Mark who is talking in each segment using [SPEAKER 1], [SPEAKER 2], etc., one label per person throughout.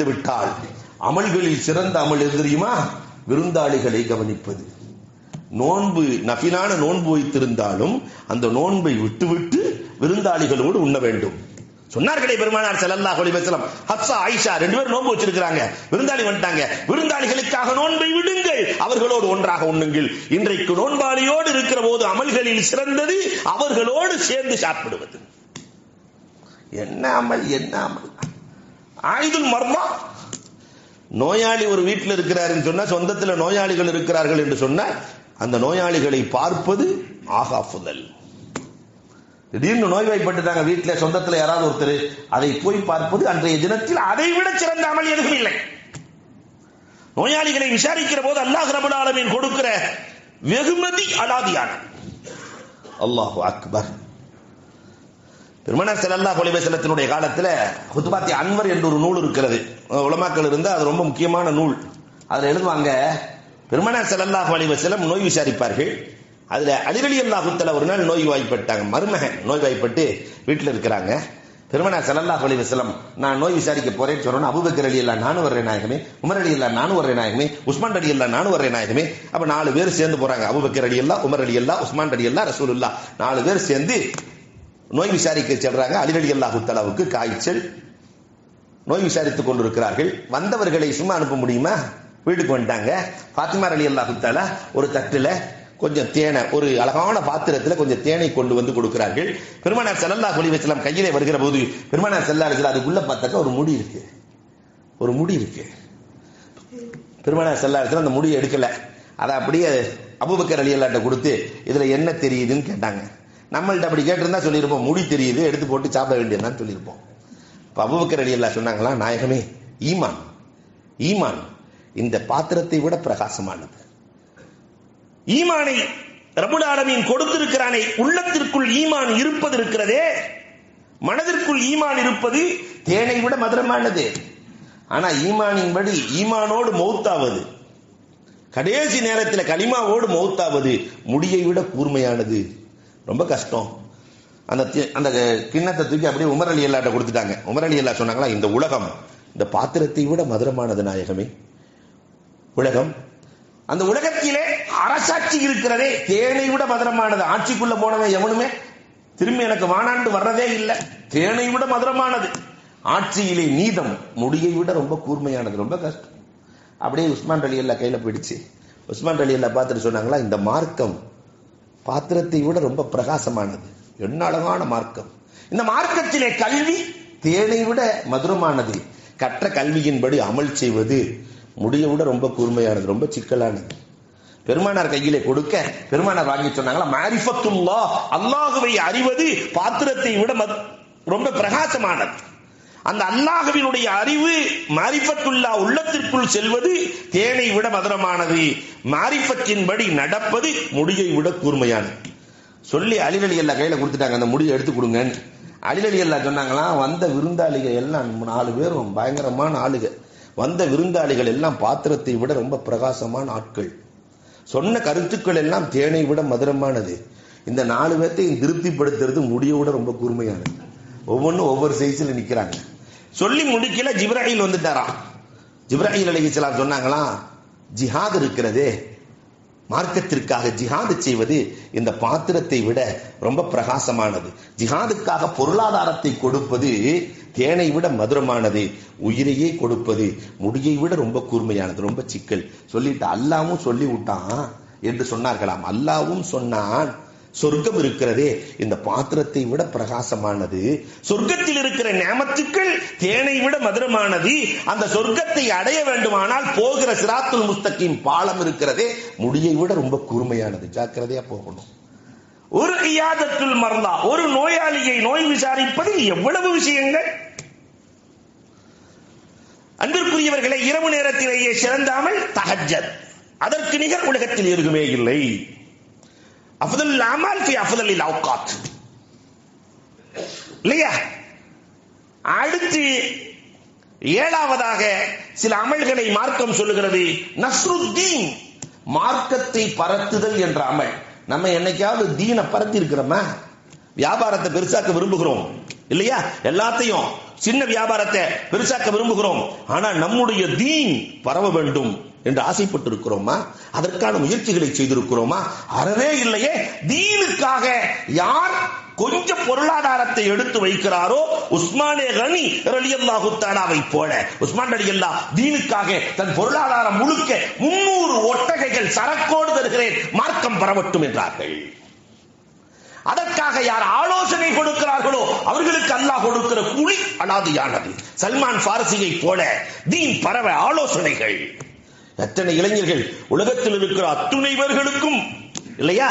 [SPEAKER 1] அதே விட்டால் அமல்களில் சிறந்த அமல் எது தெரியுமா? விருந்தாளிகளை கவனிப்பது. நோன்பு நபிலான நோன்பு வைத்திருந்தாலும் அந்த நோன்பை விட்டுவிட்டு விருந்தாளிகளோடு உண்ண வேண்டும். சொன்னார்களே பெருமானார் செல்லல்லா அலைஹி ஹப்சா ஆயிஷா ரெண்டு பேரும் நோன்பு வச்சிருக்கிறாங்க. விருந்தாளி வந்துட்டாங்க. விருந்தாளிகளுக்காக நோன்பை விடுங்கள். அவர்களோடு ஒன்றாக உண்ணுங்கள். இன்றைக்கு நோன்பாளியோடு இருக்கிற போது அமல்களில் சிறந்தது அவர்களோடு சேர்ந்து சாப்பிடுவது. என்ன அமல் என்ன அமல்? ஆயுதுல் மர்மா. நோயாளி ஒரு வீட்டில் இருக்கிறாருன்னு சொன்னா சொந்தத்துல நோயாளிகள் இருக்கிறார்கள் என்று சொன்னால் அந்த நோயாளிகளை பார்ப்பது ஆகாஃபுதல் திடீர்னு நோய்வாய்ப்பட்டுட்டாங்க வீட்டுல சொந்தத்துல யாராவது ஒருத்தர் அதை போய் பார்ப்பது அன்றைய தினத்தில் அதை விட சிறந்த அமல் எதுவும் இல்லை. நோயாளிகளை விசாரிக்கிற போது அல்லாஹ் ரபுல் கொடுக்கிற வெகுமதி அலாதியான. அல்லாஹு அக்பர். பெருமனார் செல்லல்லா அலைஹி காலத்தில் ஹுத்துபாத்தி அன்வர் என்ற ஒரு நூல் இருக்கிறது. உலமாக்கள் இருந்தால் அது ரொம்ப முக்கியமான நூல். அதில் எழுதுவாங்க பெருமனார் செல்லல்லா அலைஹி நோய் விசாரிப்பார்கள். அதில் அலிரலி அல்லாஹுத்தல ஒரு நாள் நோய் வாய்ப்பட்டாங்க. மருமகன் நோய் வாய்ப்பட்டு வீட்டில் இருக்கிறாங்க. பெருமனார் செல்லல்லா அலைஹி நான் நோய் விசாரிக்க போறேன்னு சொன்னோம் அபுபக்கர் அலி அல்லா நானும் வர்றேன் நாயகமே உமர் அலி அல்லா நானும் வர்றேன் நாயகமே உஸ்மான் அலி அல்லா நானும் வர்றேன் நாயகமே. அப்ப நாலு பேர் சேர்ந்து போறாங்க. Abu Bakr Ali Allah Umar Ali Allah Usman Ali Allah Rasulullah நாலு பேர் சேர்ந்து நோய் விசாரிக்க செல்றாங்க. அலிரலி அல்லாஹு தலாவுக்கு காய்ச்சல். நோய் விசாரித்துக் கொண்டிருக்கிறார்கள். வந்தவர்களை சும்மா அனுப்ப முடியுமா? வீட்டுக்கு வந்துட்டாங்க. பாத்திமா அலி அல்லாஹு தலா ஒரு தட்டுல கொஞ்சம் தேனை ஒரு அழகான பாத்திரத்துல கொஞ்சம் தேனை கொண்டு வந்து கொடுக்கிறார்கள். பெருமானார் செல்லல்லா ஒளி வச்சலாம் கையிலே வருகிற போது பெருமானார் ஸல்லல்லாஹு அலைஹி அதுக்குள்ள பார்த்தாக்க ஒரு முடி இருக்கு. ஒரு முடி இருக்கு. பெருமானார் ஸல்லல்லாஹு அந்த முடியை எடுக்கல. அதை அப்படியே அபூபக்கர் அலி அல்லாட்ட கொடுத்து இதுல என்ன தெரியுதுன்னு கேட்டாங்க. நம்மள்ட்ட அப்படி கேட்டிருந்தா சொல்லியிருப்போம். முடி தெரியுது எடுத்து போட்டு சாப்பிட வேண்டியதுதான் சொல்லியிருப்போம். இப்ப எல்லாம் அலி அல்லா சொன்னாங்களா நாயகமே ஈமான் ஈமான் இந்த பாத்திரத்தை விட பிரகாசமானது. ஈமானை ரபுல் ஆலமீன் கொடுத்திருக்கிறானே உள்ளத்திற்குள் ஈமான் இருப்பது இருக்கிறதே மனதிற்குள் ஈமான் இருப்பது தேனை விட மதுரமானது. ஆனா ஈமானின் படி ஈமானோடு மௌத்தாவது கடைசி நேரத்தில் களிமாவோடு மௌத்தாவது முடியை விட கூர்மையானது. ரொம்ப கஷ்டம். அந்த தி- அந்த கிண்ணத்தை தூக்கி அப்படியே உமர் அலி அல்லாட்ட கொடுத்துட்டாங்க. உமர் அலி அல்லா சொன்னாங்களா இந்த உலகம் இந்த பாத்திரத்தை விட மதுரமானது நாயகமே. உலகம் அந்த உலகத்திலே அரசாட்சி இருக்கிறதே தேனை விட மதுரமானது. ஆட்சிக்குள்ள போனவன் எவனுமே? திரும்பி எனக்கு வானாண்டு வர்றதே இல்லை. தேனை விட மதுரமானது. ஆட்சியிலே நீதம் முடியை விட ரொம்ப கூர்மையானது. ரொம்ப கஷ்டம். அப்படியே உஸ்மான் அலி அல்லா கையில போயிடுச்சு. உஸ்மான் அலி அல்லா பார்த்துட்டு சொன்னாங்களா இந்த மார்க்கம் பாத்திரத்தை விட ரொம்ப பிரகாசமானது. என்ன அழகான மார்க்கம். இந்த மார்க்கத்திலே கல்வி தேனை விட மதுரமானது. கற்ற கல்வியின்படி அமல் செய்வது முடிய விட ரொம்ப கூர்மையானது ரொம்ப சிக்கலானது. பெருமானார் கையிலே கொடுக்க பெருமானார் வாங்கி சொன்னாங்களா மாரிஃபத்துல்லா அல்லாஹுவை அறிவது பாத்திரத்தை விட மத்- ரொம்ப பிரகாசமானது. அந்த அல்லாஹுவினுடைய அறிவு மாரிஃபத்துல்லா உள்ளத்திற்குள் செல்வது தேனை விட மதுரமானது. மாரிஃபத்தின்படி நடப்பது முடியை விட கூர்மையானது. சொல்லி அலிலலி அல்லா கையில கொடுத்துட்டாங்க அந்த முடியை எடுத்து கொடுங்கன்னு. அலிலலி அல்லா சொன்னாங்களாம் வந்த விருந்தாளிகள் எல்லாம் நாலு பேரும் பயங்கரமான ஆளுக. வந்த விருந்தாளிகள் எல்லாம் பாத்திரத்தை விட ரொம்ப பிரகாசமான ஆட்கள். சொன்ன கருத்துக்கள் எல்லாம் தேனை விட மதுரமானது. இந்த நாலு பேர்த்தையும் திருப்திப்படுத்துறது முடியை விட ரொம்ப கூர்மையானது. ஒவ்வொன்றும் ஒவ்வொரு சைஸ்ல நிக்கிறாங்க. சொல்லி முடிக்கல ஜிப்ராஹில் வந்துட்டாராம் ஜிப்ராஹில் அலிஹிஸ்லாம் சொன்னாங்களாம் ஜிஹாத் இருக்கிறதே மார்க்கத்திற்காக ஜிஹாது செய்வது இந்த பாத்திரத்தை விட ரொம்ப பிரகாசமானது. ஜிஹாதுக்காக பொருளாதாரத்தை கொடுப்பது தேனை விட மதுரமானது உயிரையே கொடுப்பது முடியை விட ரொம்ப கூர்மையானது ரொம்ப சிக்கல். சொல்லிட்டு அல்லாவும் சொல்லி விட்டான் என்று சொன்னார்களாம். அல்லாவும் சொன்னான் சொர்க்கம் இருக்கிறதே. இந்த பாத்திரத்தை விட பிரகாசமானது. சொர்க்கத்தில் இருக்கிற நியமத்துக்கள் தேனை விட மதுரமானது. அந்த சொர்க்கத்தை அடைய வேண்டுமானால் போகிற சிராத்துல் முஸ்தகின் பாலம் இருக்கிறதே. முடியை விட ரொம்ப கூர்மையானது. ஜாக்கிரதையா போகணும். ஒரு இயாதத்துல் மறந்தா ஒரு நோயாளியை நோய் விசாரிப்பதில் எவ்வளவு விஷயங்கள்? அன்பிற்குரியவர்களை இரவு நேரத்திலேயே சிறந்தாமல் தகஜர் அதற்கு நிகர் உலகத்தில் எதுவுமே இல்லை. அஃதல் அமல் ஃபி அஃதலில் அவுகாத். இல்லையா? அடுத்து ஏழாவதாக சில அமல்களை மார்க்கம் சொல்லுகிறது நஸ்ருத்தீன் மார்க்கத்தை பரத்துதல் என்ற அமல். நம்ம என்னைக்காவது தீனை பரத்தி இருக்கிறோமா வியாபாரத்தை பெருசாக்க விரும்புகிறோம் இல்லையா? எல்லாத்தையும் சின்ன வியாபாரத்தை பெருசாக்க விரும்புகிறோம். ஆனா நம்முடைய தீன் பரவ வேண்டும். என்று ஆசைப்பட்டு இருக்கிறோமா அதற்கான முயற்சிகளை செய்திருக்கிறோமா? அறவே இல்லையே. தீனுக்காக யார் கொஞ்சம் பொருளாதாரத்தை எடுத்து வைக்கிறாரோ உஸ்மானே கனி ரலியல்லாஹு தஆலாவை போல. உஸ்மான் ரலியல்லா தீனுக்காக தன் பொருளாதாரம் முழுக்க முன்னூறு ஒட்டகைகள் சரக்கோடு தருகிறேன். மார்க்கம் பரவட்டும் என்றார்கள். அதற்காக யார் ஆலோசனை கொடுக்கிறார்களோ அவர்களுக்கு அல்லாஹ் கொடுக்கிற குழி அனாதியானது. சல்மான் பாரசியை போல தீன் பரவ ஆலோசனைகள். எத்தனை இளைஞர்கள் உலகத்தில் இருக்கிற அத்துணைவர்களுக்கும் இல்லையா?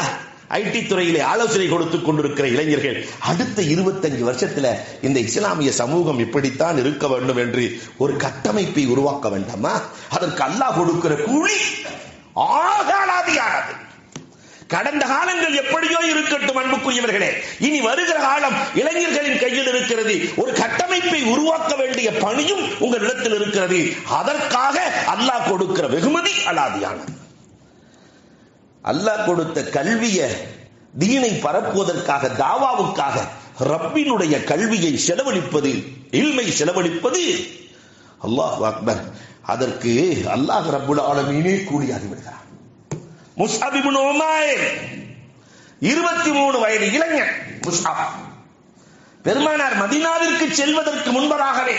[SPEAKER 1] ஐடி துறையிலே ஆலோசனை கொடுத்துக் கொண்டிருக்கிற இளைஞர்கள் அடுத்த இருபத்தஞ்சு வருஷத்துல இந்த இஸ்லாமிய சமூகம் இப்படித்தான் இருக்க வேண்டும் என்று ஒரு கட்டமைப்பை உருவாக்க வேண்டாமா? அதற்கு அல்லாஹ் கொடுக்கிற கூலி ஆகாலாதியானது. கடந்த காலங்கள் எப்படியோ இருக்கட்டும் அன்புக்குரியவர்களே. இனி வருகிற காலம் இளைஞர்களின் கையில் இருக்கிறது. ஒரு கட்டமைப்பை உருவாக்க வேண்டிய பணியும் உங்களிடத்தில் இருக்கிறது. அதற்காக அல்லாஹ் கொடுக்கிற வெகுமதி அலாதியானது அல்லாஹ் கொடுத்த கல்விய தீனை பரப்புவதற்காக தாவாவுக்காக ரப்பினுடைய கல்வியை செலவழிப்பது இல்மை செலவழிப்பது அல்லாஹ் அக்பர். அதற்கு அல்லாஹ் ரப்புல் ஆலமீனே கூலியாகி விடுகிறார் முஸ்அபிபுன் இப்னு உமைர் 23 வயது இளைஞன் முஸ்அப். பெருமானார் மதினாவிற்கு செல்வதற்கு முன்பதாகவே.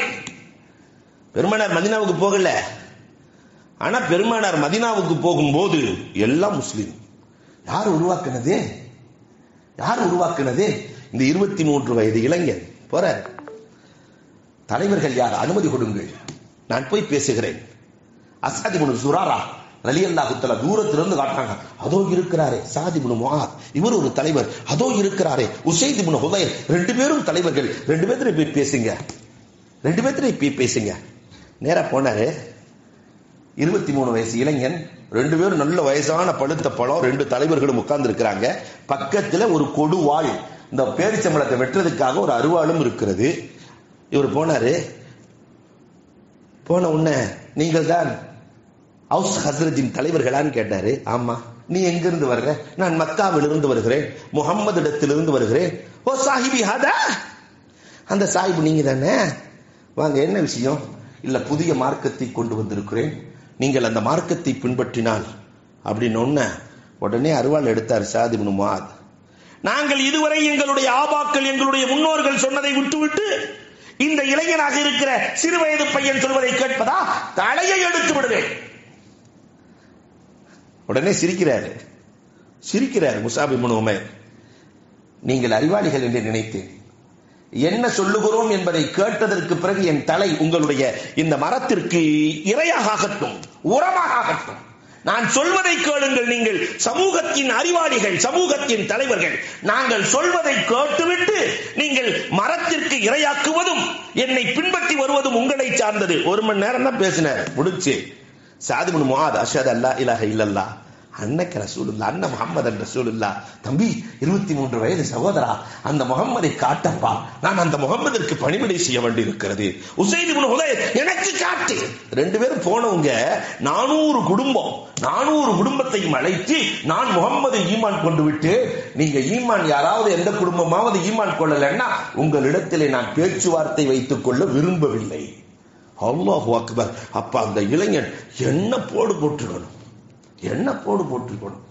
[SPEAKER 1] பெருமானார் மதீனாவுக்கு போகல. ஆனா பெருமானார் மதீனாவுக்கு போகும்போது எல்லாம் முஸ்லீம். யார் உருவாக்குனது? யார் உருவாக்குனது? இந்த இருபத்தி மூன்று வயது இளைஞன். போற. தலைவர்கள் யார்? அனுமதி கொடுங்கள். நான் போய் பேசுகிறேன். அசாதி சுராரா. ரலியல்லாஹு தஆலா தூரத்திலிருந்து காட்டுறாங்க. அதோ இருக்கிறாரே சாதி இப்னு முஆத். இவர் ஒரு தலைவர். அதோ இருக்கிறாரே உசைதி புனு ஹுதைர். ரெண்டு பேரும் தலைவர்கள். ரெண்டு பேர்த்துல போய் பேசுங்க. ரெண்டு பேர்த்துல போய் பேசுங்க. நேராக போனாரு. இருபத்தி மூணு வயசு இளைஞன். ரெண்டு பேரும் நல்ல வயசான பழுத்த பழம். ரெண்டு தலைவர்களும் உட்கார்ந்து இருக்கிறாங்க பக்கத்தில் ஒரு கொடுவாள். இந்த பேரிச்சம்பளத்தை வெட்டுறதுக்காக ஒரு அருவாளும் இருக்கிறது. இவர் போனாரு. போன உடனே நீங்கள் தான் ஹவுஸ் ஹசரத்தின் தலைவர்களான்னு கேட்டாரு. ஆமா. நீ எங்கிருந்து வர்ற? நான் மக்காவிலிருந்து வருகிறேன். முகம்மது இடத்திலிருந்து வருகிறேன். ஓ சாஹிபி ஹாதா? அந்த சாஹிப் நீங்க தானே வாங்க என்ன விஷயம்? இல்ல புதிய மார்க்கத்தை கொண்டு வந்திருக்கிறேன். நீங்கள் அந்த மார்க்கத்தை பின்பற்றினால் அப்படின்னு உடனே அருவாள் எடுத்தார் சாதிபுன் முஆத். நாங்கள் இதுவரை எங்களுடைய ஆபாக்கள் எங்களுடைய முன்னோர்கள் சொன்னதை விட்டுவிட்டு இந்த இளைஞனாக இருக்கிற சிறு வயது பையன் சொல்வதை கேட்பதா? தலையை எடுத்து விடுவேன். உடனே சிரிக்கிறாரு. சிரிக்கிறார் முசாபி முனுமே நீங்கள் அறிவாளிகள் என்று நினைத்தேன். என்ன சொல்லுகிறோம் என்பதை கேட்டதற்கு பிறகு என் தலை உங்களுடைய இந்த மரத்திற்கு இரையாக ஆகட்டும் உரமாக ஆகட்டும். நான் சொல்வதை கேளுங்கள் நீங்கள். சமூகத்தின் அறிவாளிகள் சமூகத்தின் தலைவர்கள். நாங்கள் சொல்வதை கேட்டுவிட்டு நீங்கள் மரத்திற்கு இரையாக்குவதும் என்னை பின்பற்றி வருவதும் உங்களை சார்ந்தது. ஒரு மணி நேரம் தான் பேசினார். முடிச்சு சாதிபுன் முகாத் அஷாத் அல்லா இலாஹ இல்லல்லா அன்னைக்கு ரசூலுல்லா அண்ணன் முகமது ரசூலுல்லா தம்பி இருபத்தி மூன்று வயது சகோதரா அந்த முகம்மதை காட்டப்பா. நான் அந்த முகம்மதற்கு பணிவிடை செய்ய வேண்டி இருக்கிறது உசைது எனக்கு காட்டு. ரெண்டு பேரும் போனவங்க நானூறு குடும்பம் நானூறு குடும்பத்தையும் அழைத்து நான் முகம்மது ஈமான் கொண்டு விட்டு நீங்க ஈமான் யாராவது எந்த குடும்பமாவது ஈமான் கொள்ளலைன்னா உங்களிடத்திலே நான் பேச்சுவார்த்தை வைத்துக் கொள்ள விரும்பவில்லை. அல்லாஹ் அக்பர். அப்ப அந்த இளைஞன் என்ன போடு போட்டுக்கணும் என்ன போடு போட்டுக்கணும்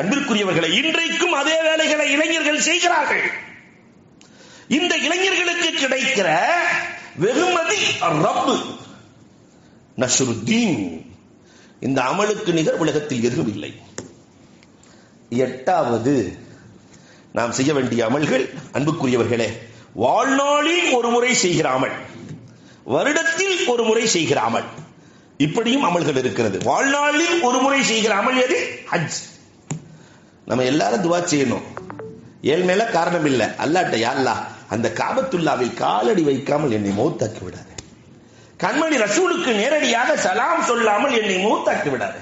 [SPEAKER 1] அன்பிற்குரியவர்களை இன்றைக்கும் அதே வேலைகளை இளைஞர்கள் செய்கிறார்கள். இந்த இளைஞர்களுக்கு கிடைக்கிற வெகுமதி ரப்பு நஷ்ருத்தீன் இந்த அமலுக்கு நிகர் உலகத்தில் எதுவும் இல்லை எட்டாவது நாம் செய்ய வேண்டிய அமல்கள் அன்புக்குரியவர்களே வாழ்நாளில் ஒரு முறை செய்கிற அமல். வருடத்தில் ஒரு முறை செய்கிற அமல். இப்படியும் அமல்கள் இருக்கிறது. வாழ்நாளில் ஒரு முறை செய்கிற அமல் எது? ஹஜ். நம்ம எல்லாரும் துவா செய்யணும். ஏழ்மையில காரணம் இல்லை. அல்லாட்ட யாழ்லா அந்த காபத்துல்லாவில் காலடி வைக்காமல் என்னை மௌத்தாக்கி விடாது. கண்மணி ரசூலுக்கு நேரடியாக சலாம் சொல்லாமல் என்னை மௌத்தாக்கி விடாது.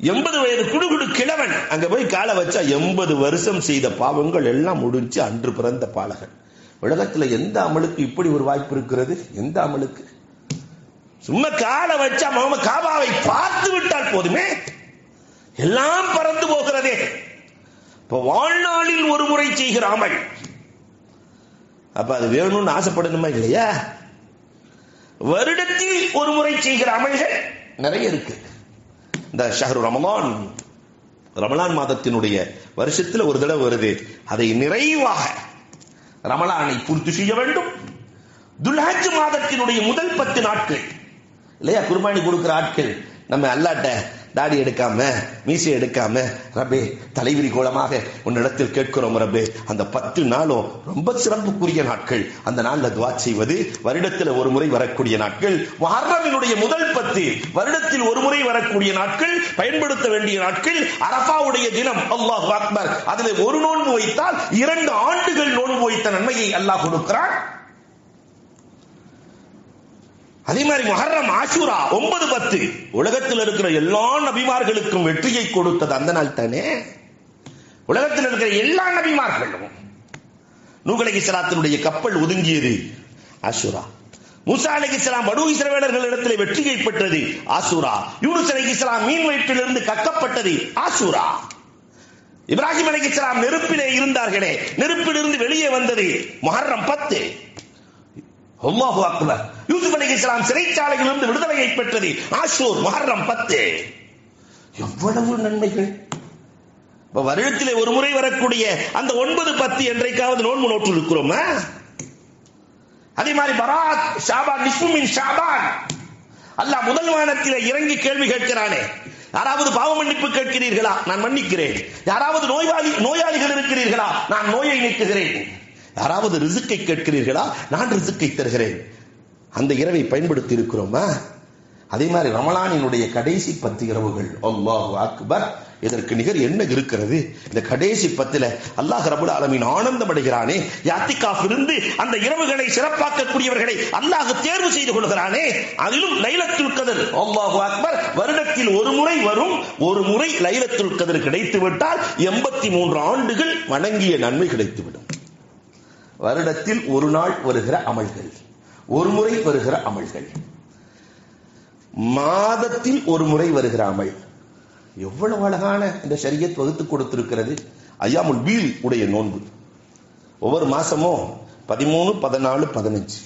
[SPEAKER 1] எண்பது வயது குடுகுடு கிழவன் அங்க போய் காலை வச்சா எண்பது வருஷம் செய்த பாவங்கள் எல்லாம் முடிஞ்சு அன்று பிறந்த பாலகன். உலகத்துல எந்த அமலுக்கு இப்படி ஒரு வாய்ப்பு இருக்கிறது? எந்த அமலுக்கு? சும்மா காலை வச்சா மாம காபாவை பார்த்து விட்டால் போதுமே. எல்லாம் பறந்து போகிறதே. இப்ப வாழ்நாளில் ஒரு முறை செய்கிற அமல். அப்ப அது வேணும்னு ஆசைப்படணுமா இல்லையா? வருடத்தில் ஒரு முறை செய்கிற அமல்கள் நிறைய இருக்கு. இந்த ஷஹரு ரமலான் ரமலான் மாதத்தினுடைய வருஷத்துல ஒரு தடவை வருது. அதை நிறைவாக ரமலானை பூர்த்தி செய்ய வேண்டும். துல்ஹஜ் மாதத்தினுடைய முதல் பத்து நாட்கள். இல்லையா? குர்பானி கொடுக்கிற ஆட்கள். நம்ம அல்லாட்ட தாடி எடுக்காம மீசை எடுக்காம ரபே தலைவிரி கோலமாக உன்னிடத்தில் கேட்கிறோம் ரபே அந்த பத்து நாளும் ரொம்ப சிறப்புக்குரிய நாட்கள். அந்த நாள்ல துவா செய்வது வருடத்தில் ஒரு முறை வரக்கூடிய நாட்கள். மஹர்ரமினுடைய முதல் பத்து வருடத்தில் ஒரு முறை வரக்கூடிய நாட்கள் பயன்படுத்த வேண்டிய நாட்கள் அரபாவுடைய தினம் அல்லாஹ் அக்பர். அதில் ஒரு நோன்பு வைத்தால் இரண்டு ஆண்டுகள் நோன்பு வைத்த நன்மையை அல்லாஹ் கொடுக்கிறான். அதே மாதிரி மஹர்ரம் ஆஷூரா ஒன்பது பத்து. உலகத்தில் இருக்கிற எல்லா நபிமார்களுக்கும் வெற்றியை கொடுத்தது அந்த நாள் தானே? உலகத்தில் இருக்கிற எல்லா நபிமார்களும். நூகலகி சலாத்தினுடைய கப்பல் ஒதுங்கியது ஆஷூரா. மூசா அலி இஸ்லாம் படு இஸ்ரவேலர்கள் இடத்தில் வெற்றியை பெற்றது ஆசூரா யூனுஸ் அலி இஸ்லாம் மீன் வயிற்றிலிருந்து கக்கப்பட்டது ஆசூரா இப்ராஹிம் அலி இஸ்லாம் நெருப்பிலே இருந்தார்களே நெருப்பிலிருந்து வெளியே வந்தது மொஹர்ரம் பத்து. அல்லாஹு அக்பர். யூசுப் அலி இஸ்லாம் சிறைச்சாலையிலிருந்து விடுதலையை பெற்றது ஆஷூர் மஹர்ரம் பத்து. எவ்வளவு நன்மைகள். இப்ப வருடத்திலே ஒரு முறை வரக்கூடிய அந்த ஒன்பது பத்து என்றைக்காவது நோன்பு நோற்று இருக்கிறோமா? அதே மாதிரி பராத் ஷாபான் நிஸ்முமின் ஷாபான். அல்லாஹ் முதல் வானத்திலே இறங்கி கேள்வி கேட்கிறானே. யாராவது பாவ மன்னிப்பு கேட்கிறீர்களா? நான் மன்னிக்கிறேன். யாராவது நோயாளி நோயாளிகள் இருக்கிறீர்களா? நான் நோயை நீக்குகிறேன். யாராவது ரிசுக்கை கேட்கிறீர்களா? நான் ரிசுக்கை தருகிறேன். அந்த இரவை பயன்படுத்தி இருக்கிறோமா அதே மாதிரி ரமலானினுடைய கடைசி பத்து இரவுகள். அல்லாஹ் அக்பர். இதற்கு நிகர் என்ன இருக்கிறது? இந்த கடைசி பத்துல அல்லாஹ் ரபுல் ஆலமீன் ஆனந்தம் அடைகிறானே யாத்திகாஃப் இருந்து அந்த இரவுகளை சிறப்பாக்கக்கூடியவர்களை அல்லாஹ் தேர்வு செய்து கொள்கிறானே. அதிலும் லைலத்துல் கதர். அல்லாஹ் அக்பர். வருடத்தில் ஒரு முறை வரும். ஒரு முறை லைலத்துல் கதர் கிடைத்து விட்டால் எண்பத்தி மூன்று ஆண்டுகள் வணங்கிய நன்மை கிடைத்துவிடும். வருடத்தில் ஒரு நாள் வருகிற அமல்கள். ஒரு முறை வருகிற அமல்கள். மாதத்தில் ஒரு முறை வருகிற அமல். எவ்வளவு அழகான இந்த சரியத் வகுத்து கொடுத்திருக்கிறது. ஐயாமுல் வீல் உடைய நோன்பு. ஒவ்வொரு மாசமும் பதிமூணு பதினாலு பதினஞ்சு.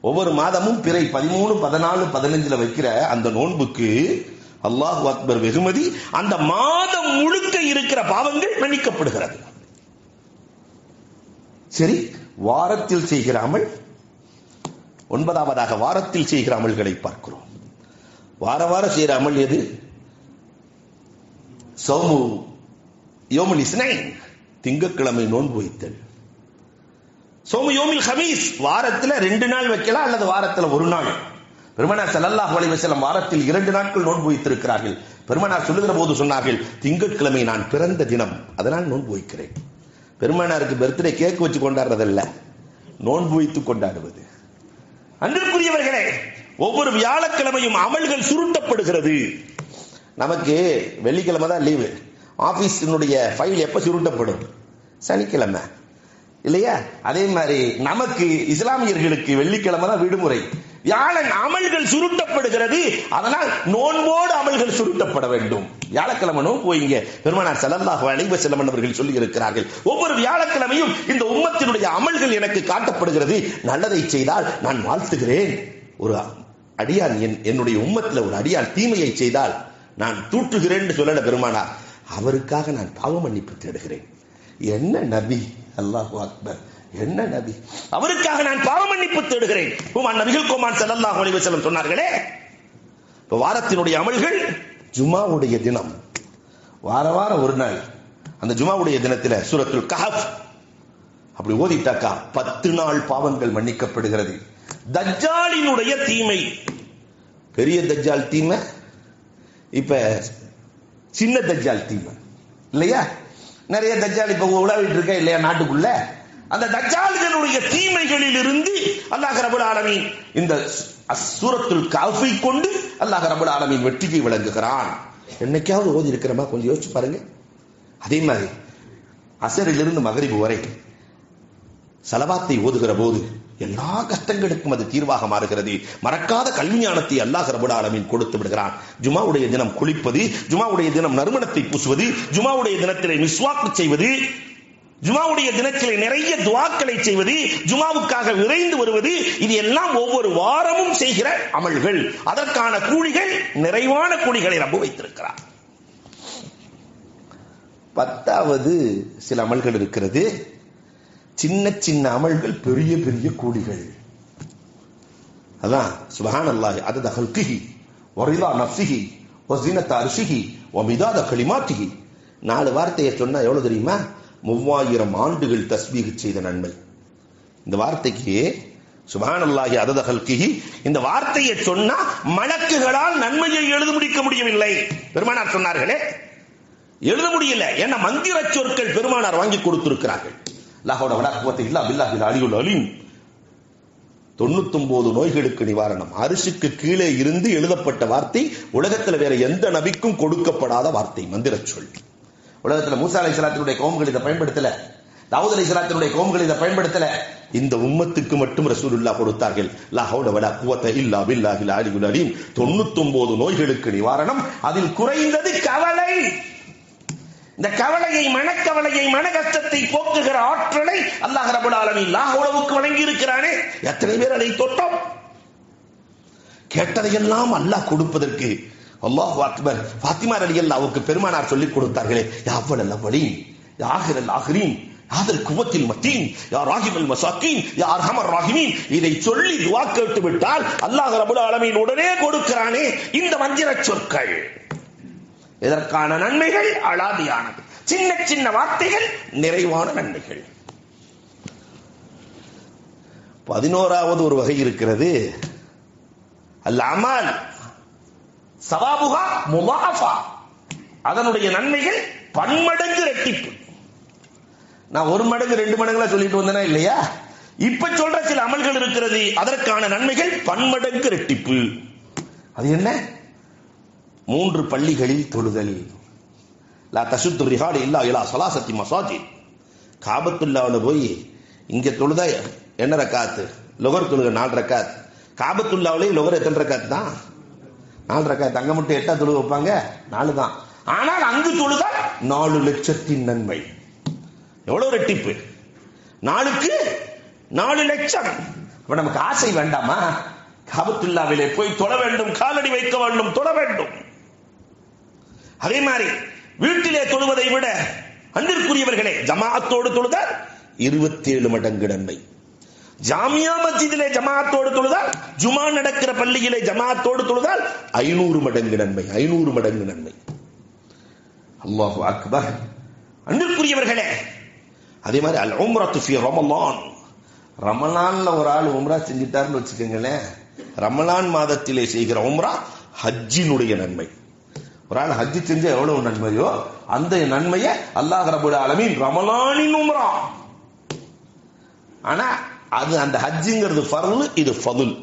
[SPEAKER 1] ஒவ்வொரு மாதமும் பிறை பதிமூணு பதினாலு பதினஞ்சுல வைக்கிற அந்த நோன்புக்கு அல்லாஹ் அக்பர் வெகுமதி. அந்த மாதம் முழுக்க இருக்கிற பாவங்கள் மன்னிக்கப்படுகிறது. சரி வாரத்தில் செய்கிற அமல் ஒன்பதாவதாக வாரத்தில் செய்கிற அமல்களை பார்க்கிறோம். வார வாரம் செய்கிற அமல் எது? சோமு யோமுல் இஸ்னை திங்கக்கிழமை நோன்பு வைத்தல். சோமு யோமில் ஹமீஸ் வாரத்தில் ரெண்டு நாள் வைக்கலாம் அல்லது வாரத்தில் ஒரு நாள். பெருமனார் செல்லல்லாஹ் வலிவசலம் வாரத்தில் இரண்டு நாட்கள் நோன்பு வைத்திருக்கிறார்கள். பெருமனார் சொல்லுகிற போது சொன்னார்கள் திங்கட்கிழமை நான் பிறந்த தினம் அதனால் நோன்பு வைக்கிறேன். பெருமனாருக்கு பர்த்டே கேக் வச்சு கொண்டாடுறதல்ல நோன்பு வைத்து கொண்டாடுவது. அன்பிற்குரியவர்களே ஒவ்வொரு வியாழக்கிழமையும் அமல்கள் சுருட்டப்படுகிறது. நமக்கு வெள்ளிக்கிழமை தான் லீவு. ஆபீஸினுடைய ஃபைல் எப்ப சுருட்டப்படும்? சனிக்கிழமை. இல்லையா? அதே மாதிரி நமக்கு இஸ்லாமியர்களுக்கு வெள்ளிக்கிழமை தான் விடுமுறை. வியாழன் அமல்கள் சுருட்டப்படுகிறது. அதனால் நோன்போடு அமல்கள் சுருட்டப்பட வேண்டும். வியாழக்கிழமை நோன்பு வைங்க. பெருமானார் ஸல்லல்லாஹு அலைஹி அவர்கள் சொல்லி இருக்கிறார்கள் ஒவ்வொரு வியாழக்கிழமையும் இந்த உம்மத்தினுடைய அமல்கள் எனக்கு காட்டப்படுகிறது. நல்லதை செய்தால் நான் வாழ்த்துகிறேன். ஒரு அடியான் என் என்னுடைய உம்மத்தில் ஒரு அடியான் தீமையை செய்தால் நான் தூற்றுகிறேன் சொல்லல பெருமானார். அவருக்காக நான் பாவ மன்னிப்பு தேடுகிறேன். என்ன நபி? அல்லாஹு அக்பர். என்ன நபி? அவருக்காக நான் பாவ மன்னிப்பு தேடுகிறேன். குமான் நபிகள் குமான் செல்லல்லாஹ் அலைஹி வஸல்லம் சொன்னார்களே இப்ப வாரத்தினுடைய அமல்கள் ஜுமாவுடைய தினம். வார வாரம் ஒரு நாள். அந்த ஜுமாவுடைய தினத்துல சூரத்துல் கஹப் அப்படி ஓதிட்டாக்கா பத்து நாள் பாவங்கள் மன்னிக்கப்படுகிறது. தஜ்ஜாலினுடைய தீமை. பெரிய தஜ்ஜால் தீமை. இப்ப சின்ன தஜ்ஜால் தீமை. இல்லையா? நிறைய தஜ்ஜால் இப்ப உலாவிட்டு இருக்கா இல்லையா நாட்டுக்குள்ள? அந்த தஜ்ஜால்களுடைய தீமைகளில் இருந்து அல்லாஹ் ரபுல் ஆலமீன் இந்த சூரத்துல் காஃபை கொண்டு அல்லாஹ் ரபுல் ஆலமீன் வெற்றியை விளங்குகிறான். என்னைக்காவது ஓதி இருக்கிறமா கொஞ்சம் யோசிச்சு பாருங்க. அதே மாதிரி அசரிலிருந்து மகரிபு வரை சலவாத்தை ஓதுகிற போது எல்லா கஷ்டங்களுக்கும் அது தீர்வாக மாறுகிறது. மறக்காத கல்வி ஞானத்தை அல்லாஹ் ரபுல் ஆலமின் கொடுத்து விடுகிறான். ஜுமாவுடைய தினம் குளிப்பது ஜுமாவுடைய தினம் நறுமணத்தை பூசுவது ஜுமாவுடைய தினத்திலே மிஸ்வாக்கு செய்வது ஜுமாவுடைய தினத்திலே நிறைய துவாக்களை செய்வது ஜுமாவுக்காக விரைந்து வருவது இது எல்லாம் ஒவ்வொரு வாரமும் செய்கிற அமல்கள். அதற்கான கூலிகள் நிறைவான கூலிகளை ரப்பு வைத்திருக்கிறார். பத்தாவது சில அமல்கள் இருக்கிறது. சின்ன சின்ன அமல்கள் பெரிய பெரிய கூலிகள். அதான் சுபஹான் அல்லாஹ் அதத ஹல்கிஹி வரிதா நஃப்சிஹி வஸீனத அர்ஷிஹி ஒமிதாத களிமாத்திகி நாலு வார்த்தையை சொன்னா எவ்வளவு தெரியுமா? மூவாயிரம் ஆண்டுகள் தஸ்மீக செய்த நன்மை. இந்த வார்த்தைக்கு சுபானல்லாகி அல்லாஹி அதத ஹல்கிஹி இந்த வார்த்தையை சொன்னா மலக்குகளால் நன்மையை எழுத முடிக்க முடியவில்லை. பெருமானார் சொன்னார்களே எழுத முடியல. ஏன்னா மந்திர சொற்கள் பெருமானார் வாங்கி கொடுத்திருக்கிறார்கள். அல்லாஹோட வடக்குவத்தை இல்லா பில்லாஹில் அலியுல் அலீம். தொண்ணூத்தொன்பது நோய்களுக்கு நிவாரணம். அரிசிக்கு கீழே இருந்து எழுதப்பட்ட வார்த்தை உலகத்துல வேற எந்த நபிக்கும் கொடுக்கப்படாத வார்த்தை மந்திர சொல். உலகத்துல மூசா அலை சலாத்தினுடைய கோம்கள் இதை பயன்படுத்தல. தாவூத் அலை சலாத்தினுடைய கோம்கள் இதை பயன்படுத்தல. இந்த உம்மத்துக்கு மட்டும் ரசூலுல்லா கொடுத்தார்கள். லாஹோட வடா குவத்த இல்லா பில்லாஹில் அலியுல் அலீம். தொண்ணூத்தொன்பது நோய்களுக்கு நிவாரணம். அதில் குறைந்தது கவலை. இந்த கவலையை மனக்கவலையை மன கஷ்டத்தை போக்குகிற ஆற்றலை அல்லாஹ் ரபுல் ஆலமி லாஹுலவுக்கு வழங்கி இருக்கிறானே எத்தனை பேர் அதை தொட்டோம்? கேட்டதையெல்லாம் அல்லாஹ் கொடுப்பதற்கு அல்லாஹ் அக்பர். ஃபாத்திமா ரலியல்லாஹுக்கு பெருமானார் சொல்லிக் கொடுத்தார்களே யாவல் அவலி யாகிரல் ஆஹிரீன் யாதல் குவத்தில் மத்தீன் யா ராஹிமல் மசாக்கீன் யார் ஹமர் ராகிமீன் இதை சொல்லி துவா கேட்டு விட்டால் அல்லாஹ் ரபுல் ஆலமீன் உடனே கொடுக்கிறானே இந்த மந்திர சொற்கள். இதற்கான நன்மைகள் அலாதியானது. சின்ன சின்ன வார்த்தைகள் நிறைவான நன்மைகள். பதினோராவது ஒரு வகை இருக்கிறது. அல் சவாபுகா முலாஃபா அதனுடைய நன்மைகள் பன்மடங்கு ரெட்டிப்பு. நான் ஒரு மடங்கு ரெண்டு மடங்குல சொல்லிட்டு வந்தேனா இல்லையா? இப்ப சொல்ற சில அமல்கள் இருக்கிறது அதற்கான நன்மைகள் பன்மடங்கு ரெட்டிப்பு. அது என்ன? மூன்று பள்ளிகளில் தொழுதல். லா தசுத்து ரிஹாடு இல்லா இலா சலாசத்தி மசாஜி காபத்துல்லாவில் போய் இங்க தொழுதா என்ன ரக்காத்து? லொகர் தொழுக நாலு ரக்காத் காபத்துல்லாவிலே லொகர் எத்தனை ரக்காத் தான் நாலு ரக்காத் தங்க மட்டும் எட்டா தொழுக வைப்பாங்க? நாலு தான் ஆனால் அங்கு தொழுதால் நாலு லட்சத்தின் நன்மை. எவ்வளவு ரெட்டிப்பு? நாளுக்கு நாலு லட்சம். இப்ப நமக்கு ஆசை வேண்டாமா? காபத்துல்லாவிலே போய் தொழ வேண்டும் காலடி வைக்க வேண்டும் தொழ வேண்டும். அதே மாதிரி வீட்டிலே தொழுவதை விட அன்பிற்குரியவர்களே ஜமாஅத்தோடு தொழுதால் இருபத்தி ஏழு மடங்கு நன்மை. ஜாமியா மஸ்ஜிதிலே ஜமாத்தோடு தொழுதால் ஜுமா நடக்கிற பள்ளியிலே ஜமாத்தோடு தொழுதால் ஐநூறு மடங்கு நன்மை ஐநூறு மடங்கு நன்மை. அல்லாஹு அக்பர். அன்பிற்குரியவர்களே அதே மாதிரி அல் உம்ரா துஃபி ரமலான். ரமலான்ல ஒரு ஆள் உம்ரா செஞ்சிட்டாருன்னு வச்சுக்கோங்களேன். ரமலான் மாதத்திலே செய்கிற உம்ரா ஹஜ்ஜினுடைய நன்மை. ஒரு ஆள் ஹஜ்ஜி செஞ்ச எவ்வளவு நன்மையோ அந்த நன்மையை அல்லாஹ் ரபுல் ஆலமீன் ரமலானின் உம்ரா. ஆனா அது அந்த ஹஜ்ஜுங்கிறது ஃபர்லு இது ஃபதுல்.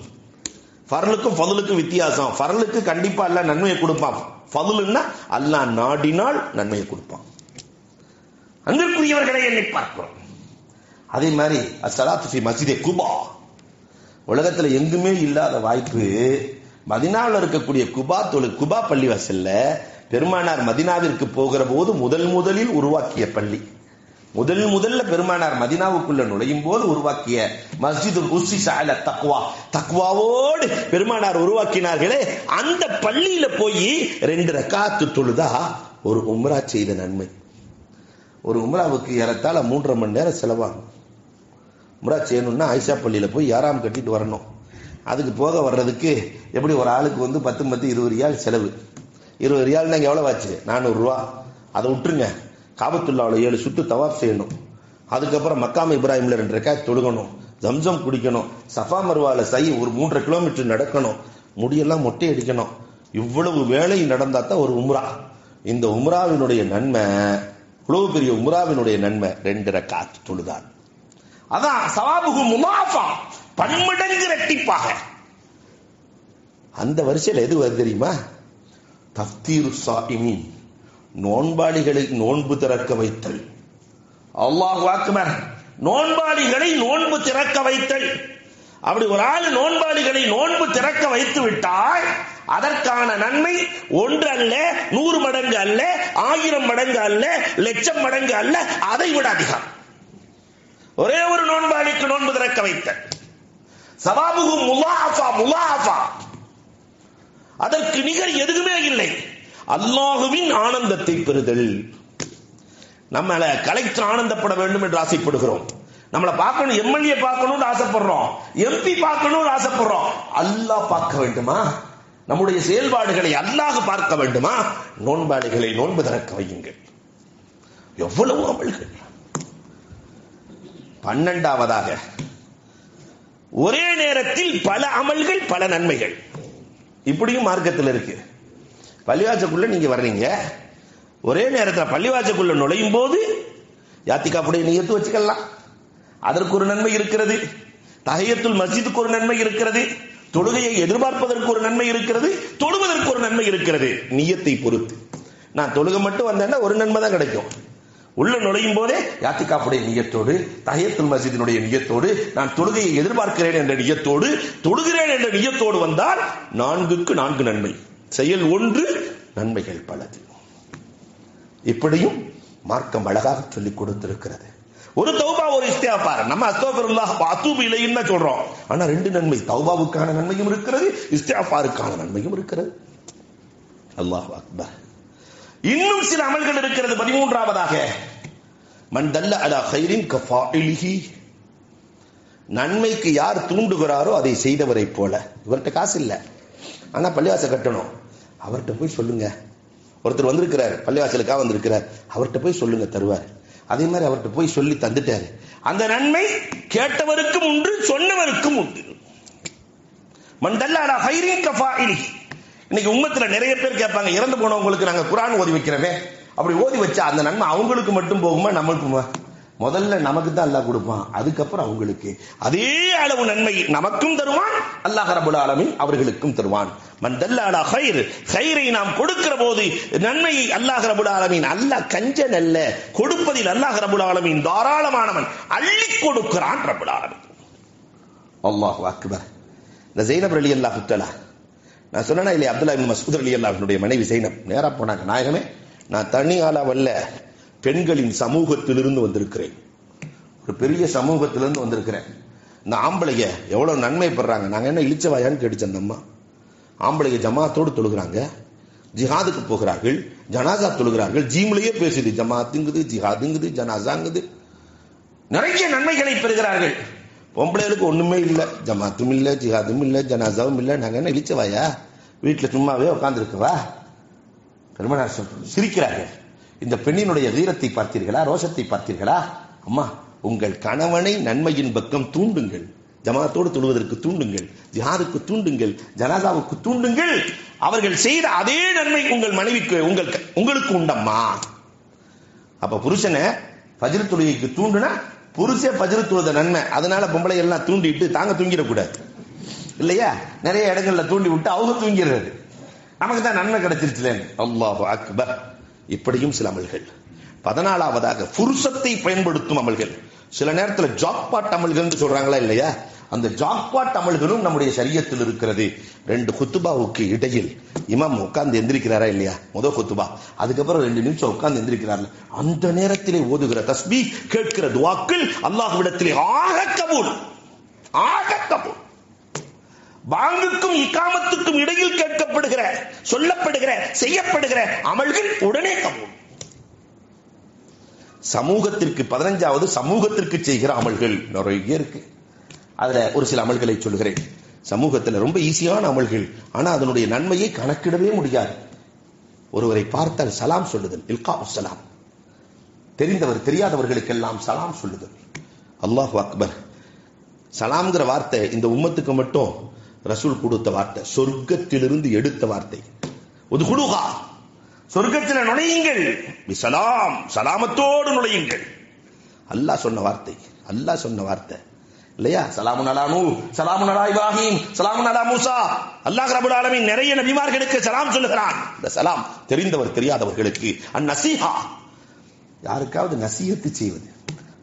[SPEAKER 1] ஃபர்லுக்கும் ஃபதுலுக்கும் வித்தியாசம். ஃபர்லுக்கு கண்டிப்பா அல்ல நன்மையை கொடுப்பான். ஃபதுலுன்னா அல்லா நாடினால் நன்மையை கொடுப்பான். அன்பிற்குரியவர்களை என்னை பார்க்கிறோம். அதே மாதிரி அஸ்ஸலாத்து ஃபி மஸ்ஜிதே குபா. உலகத்துல எங்குமே இல்லாத வாய்ப்பு மதினாவில் இருக்கக்கூடிய குபா தொழில் குபா பள்ளிவாசல்ல பெருமானார் மதினாவிற்கு போகிற போது முதல் முதலில் உருவாக்கிய பள்ளி. முதல் முதல்ல பெருமானார் மதினாவுக்குள்ள நுழையும் போது உருவாக்கிய மஸ்ஜிது உசி தக்வா. தக்வாவோடு பெருமானார் உருவாக்கினார்களே. அந்த பள்ளியில போய் ரெண்டு ரக்காத்து தொழுதா ஒரு உம்ரா செய்த நன்மை. ஒரு உம்ராவுக்கு ஏறத்தால மூன்றரை மணி நேரம் செலவாகும். உம்ரா செய்யணும்னா ஆயிஷா பள்ளியில போய் யாராம் கட்டிட்டு வரணும். அதுக்கு போக வர்றதுக்கு எப்படி ஒரு ஆளுக்கு வந்து பத்து பத்து இருபது ரியால் செலவு. இருபது ரியால்னா எவ்வளவு ஆச்சு? நானூறு ரூபா. அதை விட்டுருங்க. காபத்துள்ளாவில் ஏழு சுட்டு தவாப் செய்யணும். அதுக்கப்புறம் மக்காம இப்ராஹிம்ல ரெண்டு ரெக்கா தொழுகணும். ஜம்சம் குடிக்கணும். சஃபா மருவால சை ஒரு மூன்றரை கிலோமீட்டர் நடக்கணும். முடியெல்லாம் மொட்டை அடிக்கணும். இவ்வளவு வேலை நடந்தா தான் ஒரு உம்ரா. இந்த உம்ராவினுடைய நன்மை இவ்வளவு பெரிய உம்ராவினுடைய நன்மை ரெண்டு ரக்காத் தொழுதான். அதான் சவாபுகு முனாஃபா பன்மடங்கு ரெட்டிப்பாக அந்த வரிசையில் எது வருது தெரியுமா? தஃப்தீரு சாயிமீன். நோன்பாளிகளை நோன்பு திறக்க வைத்தல். அல்லாஹ் வாக்குமர் நோன்பாளிகளை நோன்பு திறக்க வைத்தல். அப்படி ஒரு ஆள் நோன்பாளிகளை நோன்பு திறக்க வைத்து விட்டால் அதற்கான நன்மை ஒன்று அல்ல நூறு மடங்கு அல்ல ஆயிரம் மடங்கு அல்ல லட்சம் மடங்கு அல்ல அதை விட அதிகம். ஒரே ஒரு நோன்பாளிக்கு நோன்பு திறக்க வைத்த சவாபுகு முலாஃபா முலாஃபா. அதற்கு நிகர் எதுவுமே இல்லை. அல்லாஹுவின் ஆனந்தத்தை பெறுதல். நம்மள கலெக்டர் ஆனந்தப்பட வேண்டும் என்று ஆசைப்படுகிறோம். நம்மளை பார்க்கணும் எம்எல்ஏ பார்க்கணும்னு ஆசைப்படுறோம். எம்பி பார்க்கணும்னு ஆசைப்படுறோம். அல்லாஹ் பார்க்க வேண்டுமா? நம்முடைய செயல்பாடுகளை அல்லாஹ் பார்க்க வேண்டுமா? நோன்பாளிகளை நோன்பு திறக்க வையுங்கள். எவ்வளவு அமல்கள். பன்னெண்டாவதாக ஒரே நேரத்தில் பல அமல்கள் பல நன்மைகள். இப்படியும் மார்க்கத்தில் இருக்கு. பள்ளிவாசக்குள்ள நீங்க வர்றீங்க. ஒரே நேரத்தில் பள்ளிவாசக்குள்ள நுழையும் போது யாத்திகாப்புடைய நியத்து வச்சுக்கலாம். அதற்கு ஒரு நன்மை இருக்கிறது. தகையத்துள் மஸ்ஜிதுக்கு ஒரு நன்மை இருக்கிறது. தொழுகையை எதிர்பார்ப்பதற்கு ஒரு நன்மை இருக்கிறது. தொழுவதற்கு ஒரு நன்மை இருக்கிறது. நியத்தை பொறுத்து. நான் தொழுகை மட்டும் வந்தேன்னா ஒரு நன்மை தான் கிடைக்கும். உள்ள நுழையும் போதே யாத்திகாப்புடைய நியத்தோடு தஹியத்துல் மசிதினுடைய நியத்தோடு நான் தொழுகையை எதிர்பார்க்கிறேன் என்ற நியத்தோடு தொழுகிறேன் என்ற நியத்தோடு வந்தால் நான்குக்கு நான்கு நன்மை. செயல் ஒன்று நன்மைகள் பலது. இப்படியும் மார்க்கம் அழகாக சொல்லிக் கொடுத்திருக்கிறது. ஒரு தௌபா ஒரு இஸ்தியாபார் நம்ம அஸ்தோபருல்லாஹ் அத்தூபு இல்லைன்னு தான் சொல்றோம். ஆனா ரெண்டு நன்மை தௌபாவுக்கான நன்மையும் இருக்கிறது இஸ்தியாபாருக்கான நன்மையும் இருக்கிறது. அல்லாஹ் அக்பர். இன்னும் சில அமல்கள் இருக்கிறது. பதிமூன்றாவதாக மன் தல்ல அலா ஹைரின் கஃபாயிலிஹி நன்மைக்கு யார் தூண்டுகிறாரோ அதை செய்தவரை போல. இவர்கிட்ட காசு இல்லை. ஆனா பள்ளிவாச கட்டணும். அவர்கிட்ட போய் சொல்லுங்க. ஒருத்தர் வந்திருக்கிறார் பள்ளிவாசலுக்காக வந்திருக்கிறார். அவர்கிட்ட போய் சொல்லுங்க தருவார். அதே மாதிரி அவர்கிட்ட போய் சொல்லி தந்துட்டாரு. அந்த நன்மை கேட்டவருக்கும் உண்டு சொன்னவருக்கும் உண்டு. மண்டல்லாடா ஹைரின் கஃபா இன்னைக்கு உம்மத்துல நிறைய பேர் கேட்பாங்க இறந்து போனவங்களுக்கு நாங்க குரான் ஓதி வைக்கிறோமே. அப்படி ஓதி வச்சா அந்த நன்மை அவங்களுக்கு மட்டும் போகுமா நம்மளுக்குமா முதல்ல நமக்கு தான் அல்லாஹ் கொடுப்பான். அதுக்கப்புறம் அவங்களுக்கு. அதே அளவு நன்மை நமக்கும் தருவான். அல்லாஹ் ரபுல் ஆலமின் அவர்களுக்கும் தருவான். மன் ஹைர் ஹைரை நாம் கொடுக்கிற போது நன்மையை அல்லாஹ் ரபுல் ஆலமீன். அல்லாஹ் கஞ்சன் அல்ல. கொடுப்பதில் அல்லாஹ் ரபுல் ஆலமீன் தாராளமானவன். அள்ளி கொடுக்கிறான் ரபுல் ஆலமீன். அல்லாஹ் அக்பர். இந்த ஜெயினப் அலி அல்லாஹ் தலா நான் சொன்னேன்னா இல்லையா? அப்துல்லா இப்னு மசூத் அலி அல்லாஹினுடைய மனைவி ஜெயினப். நேரா போனாங்க. நாயகமே நான் தனி ஆளா வல்ல பெண்களின் சமூகத்திலிருந்து வந்திருக்கிறேன். ஒரு பெரிய சமூகத்திலிருந்து வந்திருக்கிறேன். இந்த ஆம்பளைங்க எவ்வளவு நன்மை பெறாங்க நாங்க என்ன இழிச்சவாயான்னு கேட்டுச்சு அந்த அம்மா ஆம்பளைங்க ஜமாத்தோடு தொழுகிறாங்க. ஜிஹாதுக்கு போகிறார்கள். ஜனாசா தொழுகிறார்கள். ஜீம்லயே பேசுது. ஜமாத்துங்குது ஜிஹாதுங்குது ஜனாசாங்குது. நிறைய நன்மைகளை பெறுகிறார்கள். பொம்பளைகளுக்கு ஒண்ணுமே இல்லை. ஜமாத்தும் இல்லை ஜிஹாதும் இல்லை ஜனாசாவும் இல்லை. நாங்க என்ன இழிச்சவாயா? வீட்டில் சும்மாவே உட்காந்துருக்கவா பெருமனார் சிரிக்கிறார்கள். இந்த பெண்ணினுடைய வீரத்தை பார்த்தீர்களா? ரோஷத்தை பார்த்தீர்களா? அம்மா உங்கள் கணவனை நன்மையின் பக்கம் தூண்டுங்கள். ஜமாத்தோடு தொழுவதற்கு தூண்டுங்கள். யாருக்கு தூண்டுங்கள். ஜனாதாவுக்கு தூண்டுங்கள். அவர்கள் செய்த அதே நன்மை உங்கள் மனைவிக்கு உங்கள் உங்களுக்கு உண்டம்மா. அப்ப புருஷனை பஜ்ரு தொழுகைக்கு தூண்டுனா புருஷே பஜ்ரு தொழுத நன்மை. அதனால பொம்பளை எல்லாம் தூண்டிட்டு தாங்க தூங்கிடக்கூடாது. இல்லையா? நிறைய இடங்கள்ல தூண்டி விட்டு அவங்க தூங்கிடுறது. நமக்கு தான் நன்மை கிடைச்சிருச்சுலேன்னு. அல்லாஹு அக்பர். இப்படியும் சில அமல்கள். பதினாலாவதாக புருஷத்தை பயன்படுத்தும் அமல்கள். சில நேரத்தில் ஜாக்பாட் அமல்கள் சொல்றாங்களா இல்லையா? அந்த ஜாக்பாட் அமல்களும் நம்முடைய சரியத்தில் இருக்கிறது. ரெண்டு குத்துபாவுக்கு இடையில் இமாம் உட்கார்ந்து எந்திரிக்கிறாரா இல்லையா? முத குத்துபா. அதுக்கப்புறம் ரெண்டு நிமிஷம் உட்கார்ந்து எந்திரிக்கிறார்கள் அந்த நேரத்திலே ஓதுகிற தஸ்பீ கேட்கிற துவாக்கள் அல்லாஹ்விடத்திலே ஆக கபூல். ஆக கபூல். வாங்குக்கும் இக்காமத்துக்கும் இடையில் கேட்கப்படுகிற சொல்லப்படுகிற செய்யப்படுகிற அமல்கள் உடனே கமூல் சமூகத்திற்கு பதினஞ்சாவது சமூகத்திற்கு செய்கிற அமல்கள் நிறைய இருக்கு. அதுல ஒரு சில அமல்களை சொல்கிறேன் சமூகத்தில் ரொம்ப ஈஸியான அமல்கள் ஆனா அதனுடைய நன்மையை கணக்கிடவே முடியாது. ஒருவரை பார்த்தால் சலாம் சொல்லுதல் இல்கா சலாம். தெரிந்தவர் தெரியாதவர்களுக்கெல்லாம் சலாம் சொல்லுதல். அல்லாஹ் அக்பர். சலாம்ங்கிற வார்த்தை இந்த உம்மத்துக்கு மட்டும் ரசூல் கொடுத்த வார்த்தை சொர்க்கத்திலிருந்து எடுத்த வார்த்தை. ஒரு குடுகா சொர்க்கத்தில் நுழையுங்கள். சலாம் சலாமத்தோடு நுழையுங்கள். அல்லாஹ் சொன்ன வார்த்தை அல்லாஹ் சொன்ன வார்த்தை. இல்லையா? சலாமு அலா நூ சலாமு அலா இப்ராஹிம் சலாமு அலா மூசா. அல்லாஹ் ரபுல் ஆலமின் நிறைய நபிமார்களுக்கு சலாம் சொல்லுகிறான். இந்த சலாம் தெரிந்தவர் தெரியாதவர்களுக்கு அந்நசீஹா யாருக்காவது நசீகத்து செய்வது.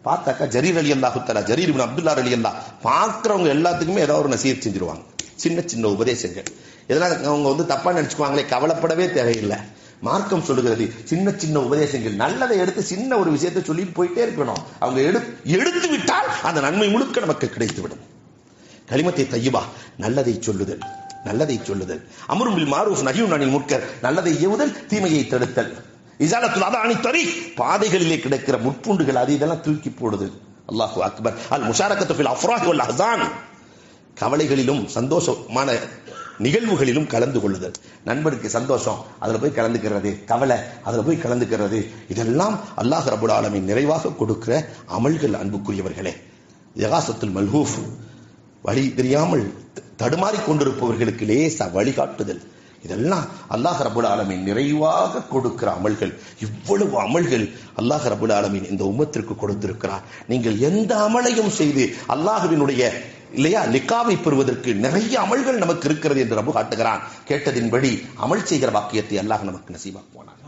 [SPEAKER 1] பார்த்தாக்கா ஜரீர் அலி அல்லாஹு தலா ஜரீர் அப்துல்லா அலி அல்லா பார்க்கிறவங்க எல்லாத்துக்குமே ஏதாவது ஒரு நசீகத் செஞ்சிருவாங்க. சின்ன சின்ன உபதேசங்கள். இதெல்லாம் அவங்க வந்து தப்பா நினைச்சுக்குவாங்களே கவலைப்படவே தேவையில்லை. மார்க்கம் சொல்லுகிறது சின்ன சின்ன உபதேசங்கள். நல்லதை எடுத்து சின்ன ஒரு விஷயத்தை சொல்லிட்டு போயிட்டே இருக்கணும். அவங்க எடு எடுத்து விட்டால் அந்த நன்மை முழுக்க நமக்கு கிடைத்துவிடும். கலிமத்தை தையபா நல்லதை சொல்லுதல். நல்லதை சொல்லுதல். அமரும்பில் மாரூஃப் நகியும் நனி முட்கர் நல்லதை ஏவுதல் தீமையை தடுத்தல். இசாலத்துல் அதானி தரி பாதைகளிலே கிடக்கிற முட்புண்டுகள் அது இதெல்லாம் தூக்கி போடுது அல்லாஹு அக்பர். அல் முஷாரக்கத்து ஃபில் அஃப்ராஹ் அசான் கவலைகளிலும் சந்தோஷமான நிகழ்வுகளிலும் கலந்து கொள்ளுதல். நண்பருக்கு சந்தோஷம் அதுல போய் கலந்துக்கிறது. கவலை அதுல போய் கலந்துக்கிறது. இதெல்லாம் அல்லாஹ் ரபுல் ஆலமின் நிறைவாக கொடுக்கிற அமல்கள் அன்புக்குரியவர்களே. யகாசத்துல் மல்ஹூஃப் வழி தெரியாமல் தடுமாறிக் கொண்டிருப்பவர்களுக்கு லேசா வழிகாட்டுதல். இதெல்லாம் அல்லாஹ் ரபுல் ஆலமின் நிறைவாக கொடுக்கிற அமல்கள். இவ்வளவு அமல்கள் அல்லாஹ் ரபுல் ஆலமின் இந்த உமத்திற்கு கொடுத்திருக்கிறார். நீங்கள் எந்த அமலையும் செய்து அல்லாஹுவினுடைய இல்லையா? லிக்காவை பெறுவதற்கு நிறைய அமல்கள் நமக்கு இருக்கிறது என்று ரபு காட்டுகிறான். கேட்டதின்படி அமல் செய்கிற வாக்கியத்தை அல்லாஹ் நமக்கு நசீபாக்குவானார்